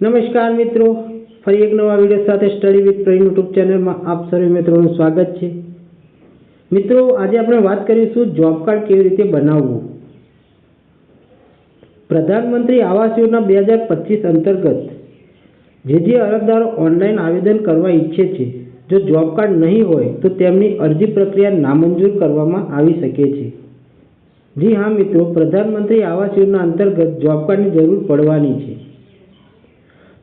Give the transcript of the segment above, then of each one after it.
નમસ્કાર મિત્રો, ફરી એક નવા વીડિયો સાથે સ્ટડી વિથ પ્રવીણ યુટ્યુબ ચેનલમાં આપ સર્વે મિત્રોનું સ્વાગત છે. મિત્રો, આજે આપણે વાત કરીશું જોબ કાર્ડ કેવી રીતે બનાવવું. પ્રધાનમંત્રી આવાસ યોજના બે હજાર પચીસ અંતર્ગત, જે જે અરજદારો ઓનલાઈન આવેદન કરવા ઈચ્છે છે, જો જોબ કાર્ડ નહીં હોય, તો તેમની અરજી પ્રક્રિયા નામંજૂર કરવામાં આવી શકે છે. જી હા મિત્રો, પ્રધાનમંત્રી આવાસ યોજના અંતર્ગત જોબ કાર્ડની જરૂર પડવાની છે.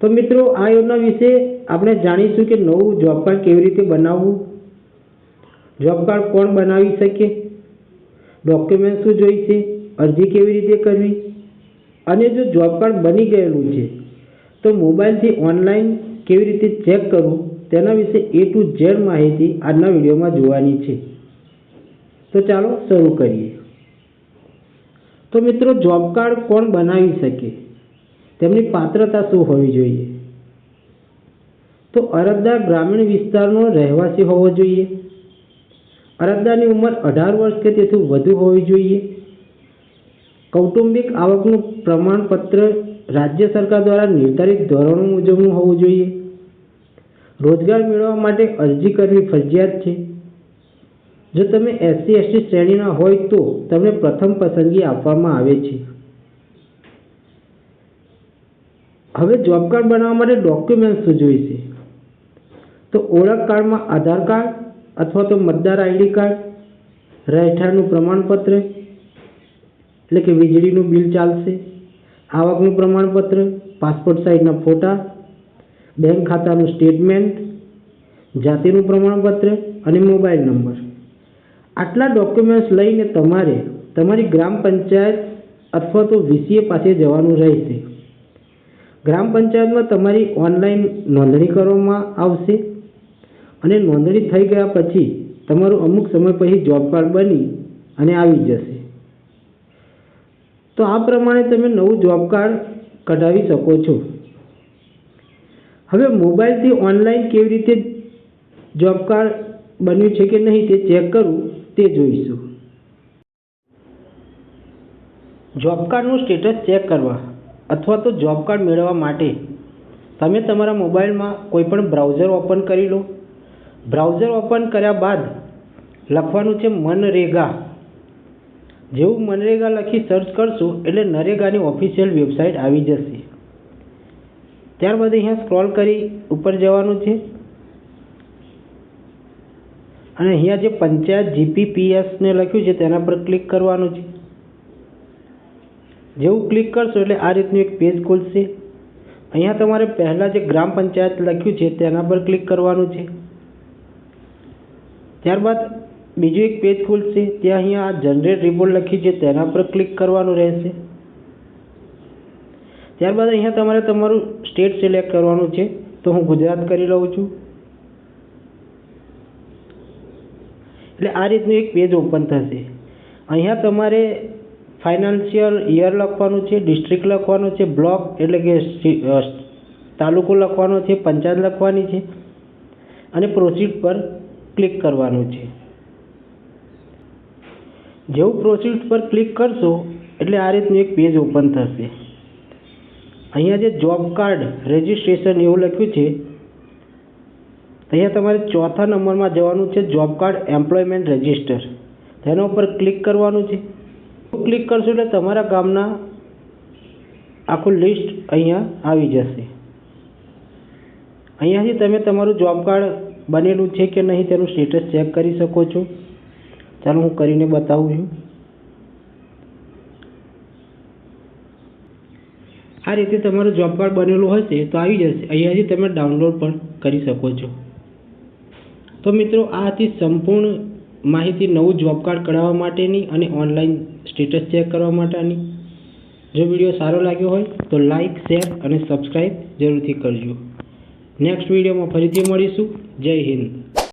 તો મિત્રો, આ યોજના વિશે આપણે જાણીશું કે નવું જોબ કાર્ડ કેવી રીતે બનાવવું? જોબ કાર્ડ કોણ બનાવી શકે? ડોક્યુમેન્ટ શું જોઈશે અરજી કેવી રીતે કરવી? અને જો જોબ કાર્ડ બની ગયેલું છે, તો મોબાઈલથી ઓનલાઈન કેવી રીતે ચેક કરવું? તેના વિશે એ ટુ ઝેડ માહિતી આજના વિડીયોમાં જોવાની છે. તો ચાલો શરૂ કરીએ. તો મિત્રો જોબ કાર્ડ કોણ બનાવી શકે? તેમની પાત્રતા શું હોવી જોઈએ? તો અરજદાર ગ્રામીણ વિસ્તારનો રહેવાસી હોવો જોઈએ. અરજદારની ઉંમર અઢાર વર્ષ કે તેથી વધુ હોવી જોઈએ. કૌટુંબિક આવકનું પ્રમાણપત્ર રાજ્ય સરકાર દ્વારા નિર્ધારિત ધોરણો મુજબનું હોવું જોઈએ. રોજગાર મેળવવા માટે અરજી કરવી ફરજિયાત છે. જો તમે એસસી, એસટી શ્રેણીના હોય તો તમને પ્રથમ પસંદગી આપવામાં આવે છે. હવે જોબ કાર્ડ બનાવવા માટે ડોક્યુમેન્ટ શું જોઈશે. તો ઓળખ કાર્ડમાં આધાર કાર્ડ અથવા તો મતદાર આઈડી કાર્ડ રહેઠાણનું પ્રમાણપત્ર, એટલે કે વીજળીનું બિલ ચાલશે, આવકનું પ્રમાણપત્ર, પાસપોર્ટ સાઇઝના ફોટા, બેંક ખાતાનું સ્ટેટમેન્ટ જાતિનું પ્રમાણપત્ર અને મોબાઈલ નંબર. આટલા ડોક્યુમેન્ટ્સ લઈને તમારે તમારી ગ્રામ પંચાયત અથવા તો વીસીએ પાસે જવાનું રહેશે. ગ્રામ પંચાયતમાં તમારી ઓનલાઈન નોંધણી કરવામાં આવશે અને નોંધણી થઈ ગયા પછી તમારું અમુક સમય પછી જોબ કાર્ડ બની અને આવી જશે. તો આ પ્રમાણે તમે નવું જોબ કાર્ડ કઢાવી શકો છો. હવે મોબાઈલથી ઓનલાઈન કેવી રીતે જોબ કાર્ડ બન્યું છે કે નહીં તે ચેક કરવું તે જોઈશું. જોબ કાર્ડનું સ્ટેટસ ચેક કરવા. અથવા તો જોબ કાર્ડ મેળવવા માટે. તમે તમારા મોબાઈલમાં કોઈપણ બ્રાઉઝર ઓપન કરી લો. બ્રાઉઝર ઓપન કર્યા બાદ લખવાનું છે મનરેગા. જેવું મનરેગા લખી સર્ચ કરશો એટલે નરેગાની ઓફિશિયલ વેબસાઇટ આવી જશે. ત્યારબાદ અહીંયા સ્ક્રોલ કરી ઉપર જવાનું છે. અને અહીંયા જે પંચાયત જીપીપીએસને લખ્યું છે તેના પર ક્લિક કરવાનું છે. જેવું ક્લિક કરશો એટલે આ રીતનું એક પેજ ખુલશે. અહીંયા તમારે પહેલાં જે ગ્રામ પંચાયત લખ્યું છે તેના પર ક્લિક કરવાનું છે. ત્યારબાદ બીજું એક પેજ ખુલશે, ત્યાં અહીંયા આ જનરેટ રિપોર્ટ લખ્યું છે, તેના પર ક્લિક કરવાનું રહેશે. ત્યારબાદ અહીંયા તમારે તમારું સ્ટેટ સિલેક્ટ કરવાનું છે, તો હું ગુજરાત કરી લઉં છું. એટલે આ રીતનું એક પેજ ઓપન થશે. અહીંયા તમારે ફાઇનાન્શિયલ યર લખવાનું છે ડિસ્ટ્રિક્ટ લખવાનું છે બ્લોક એટલે કે તાલુકો લખવાનો છે, પંચાયત લખવાની છે અને પ્રોસીડ પર ક્લિક કરવાનું છે. જેવું પ્રોસીડ પર ક્લિક કરશો એટલે આ રીતનું એક પેજ ઓપન થશે. અહીંયા જે જોબ કાર્ડ રજિસ્ટ્રેશન એવું લખ્યું છે, અહીંયા તમારે ચોથા નંબરમાં જવાનું છે જોબ કાર્ડ એમ્પ્લોયમેન્ટ રજિસ્ટર તેના ઉપર ક્લિક કરવાનું છે. ક્લિક કરશો એટલે તમારા ગામના આખું લિસ્ટ અહીંયા આવી જશે. અહીંયાથી તમે તમારું જોબ કાર્ડ બનેલું છે કે નહીં તેનું સ્ટેટસ ચેક કરી શકો છો. ચાલો હું કરીને બતાવું છું. આ રીતે તમારું જોબ કાર્ડ બનેલું હશે તો આવી જશે. અહીંયાથી તમે ડાઉનલોડ પણ કરી શકો છો. તો મિત્રો આ હતી સંપૂર્ણ માહિતી નવું જોબ કાર્ડ કઢાવવા માટેની અને ઓનલાઈન સ્ટેટસ ચેક કરવા માટેની. જો વીડિયો સારો લાગ્યો હોય તો લાઈક, શેર અને સબસ્ક્રાઈબ જરૂરથી કરજો. નેક્સ્ટ વિડીયોમાં ફરીથી મળીશું. જય હિન્દ.